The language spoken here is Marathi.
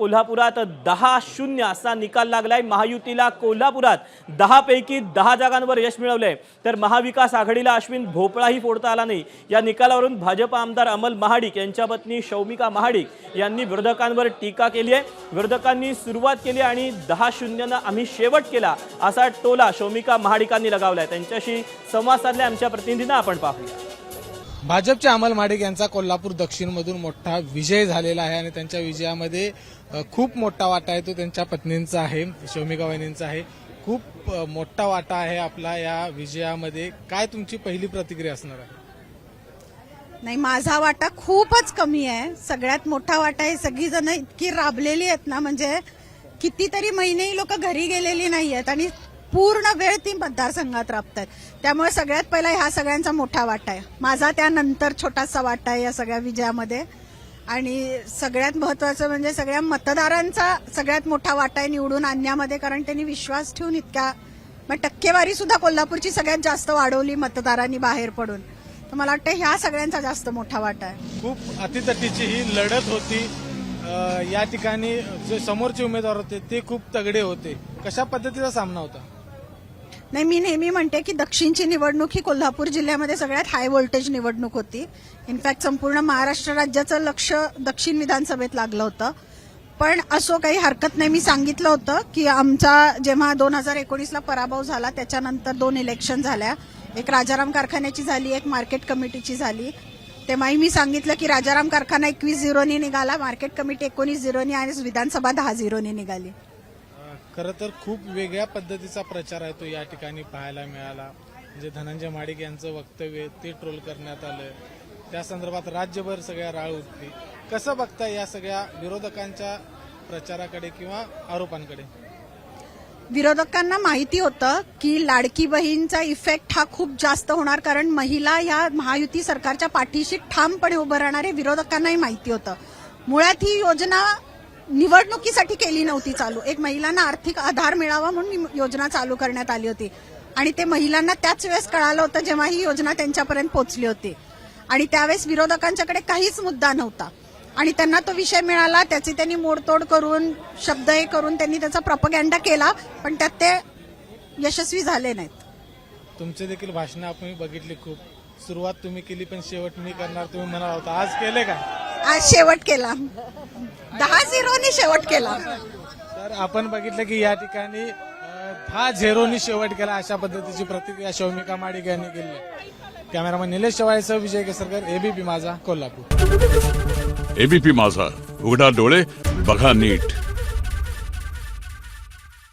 कोल्हापुरात दहा शून्य असा निकाल लागलाय. महायुतीला कोल्हापुरात दहापैकी दहा जागांवर यश मिळवलंय. तर महाविकास आघाडीला अश्विन भोपळाही फोडता आला नाही. या निकालावरून भाजप आमदार अमल महाडिक यांच्या पत्नी शौमिका महाडिक यांनी विरोधकांवर टीका केली आहे. विरोधकांनी सुरुवात केली आणि दहा शून्यनं आम्ही शेवट केला असा टोला शौमिका महाडिकांनी लगावलाय. त्यांच्याशी संवाद साधलाय आमच्या प्रतिनिधींना. आपण पाहूया. भाजपचे अमल माडिक यांचा कोल्हापूर दक्षिणमधून मोठा विजय झालेला आहे आणि त्यांच्या विजयामध्ये खूप मोठा वाटा आहे. तो त्यांच्या पत्नींचा आहे शौमिका वहिनींचा आहे. खूप मोठा वाटा आहे आपला या विजयामध्ये. काय तुमची पहिली प्रतिक्रिया असणार आहे? नाही माझा वाटा खूपच कमी आहे. सगळ्यात मोठा वाटा आहे. सगळीजण इतकी राबलेली आहेत ना म्हणजे कितीतरी महिनेही लोक घरी गेलेली नाही आहेत आणि पूर्ण वेळ ती मतदारसंघात राबत आहेत त्यामुळे सगळ्यात पहिला ह्या सगळ्यांचा मोठा वाटा आहे. माझा त्यानंतर छोटासा वाटा आहे या सगळ्या विजयामध्ये. आणि सगळ्यात महत्वाचं म्हणजे सगळ्या मतदारांचा सगळ्यात मोठा वाटा आहे निवडून आणण्यामध्ये कारण त्यांनी विश्वास ठेवून इतक्या मग टक्केवारी सुद्धा कोल्हापूरची सगळ्यात जास्त वाढवली मतदारांनी बाहेर पडून. तर मला वाटतं ह्या सगळ्यांचा जास्त मोठा वाटा आहे. खूप अतितटीची ही लढत होती. या ठिकाणी जे समोरचे उमेदवार होते ते खूप तगडे होते. कशा पद्धतीचा सामना होता? नाही मी नेहमी म्हणते की दक्षिणची निवडणूक ही कोल्हापूर जिल्ह्यामध्ये सगळ्यात हाय व्होल्टेज निवडणूक होती. इनफॅक्ट संपूर्ण महाराष्ट्र राज्याचं लक्ष दक्षिण विधानसभेत लागलं होतं. पण असो काही हरकत नाही मी सांगितलं होतं की आमचा जेव्हा दोन हजार एकोणीसला पराभव झाला त्याच्यानंतर दोन इलेक्शन झाल्या. एक राजाराम कारखान्याची झाली एक मार्केट कमिटीची झाली. तेव्हाही मी सांगितलं की राजाराम कारखाना एकवीस झिरोनी निघाला मार्केट कमिटी एकोणीस झिरोनी आणि विधानसभा दहा झिरोनी निघाली. खरं तर खूप वेगळ्या पद्धतीचा प्रचार आहे तो या ठिकाणी पाहायला मिळाला. म्हणजे धनंजय माडिक यांचं वक्तव्य ते ट्रोल करण्यात आलं त्या संदर्भात राज्यभर सगळ्या राळ उठली. कसं बघता या सगळ्या विरोधकांच्या प्रचाराकडे किंवा आरोपांकडे? विरोधकांना माहिती होतं की लाडकी बहीणचा इफेक्ट हा खूप जास्त होणार कारण महिला ह्या महायुती सरकारच्या पाठीशी ठामपणे उभं राहणारे विरोधकांनाही माहिती होतं. मुळात ही योजना निवडणुकीसाठी केली नव्हती चालू. एक महिलांना आर्थिक आधार मिळावा म्हणून योजना चालू करण्यात आली होती. आणि ते महिलांना त्याच वेळेस कळालं होतं जेव्हा ही योजना त्यांच्यापर्यंत पोहोचली होती. आणि त्यावेळेस विरोधकांच्याकडे काहीच मुद्दा नव्हता. आणि त्यांना तो विषय मिळाला त्याची त्यांनी मोडतोड करून शब्द हे करून त्यांनी त्याचा प्रपगँडा केला पण त्यात ते यशस्वी झाले नाहीत. तुमचे देखील भाषणं आपण बघितली खूप. सुरुवात तुम्ही केली पण शेवट मी करणार तुम्ही म्हणाला होता. आज केले का? आज शेवट केला. दहा झिरोनी शेवट केला. तर आपण बघितलं की या ठिकाणी दहा झेरोनी शेवट केला अशा पद्धतीची प्रतिक्रिया शौमिका माडिक यांनी केली. कॅमेरामन निलेश शेवाळेसह विजय केसरकर एबीपी माझा कोल्हापूर. एबीपी माझा उघडा डोळे बघा नीट.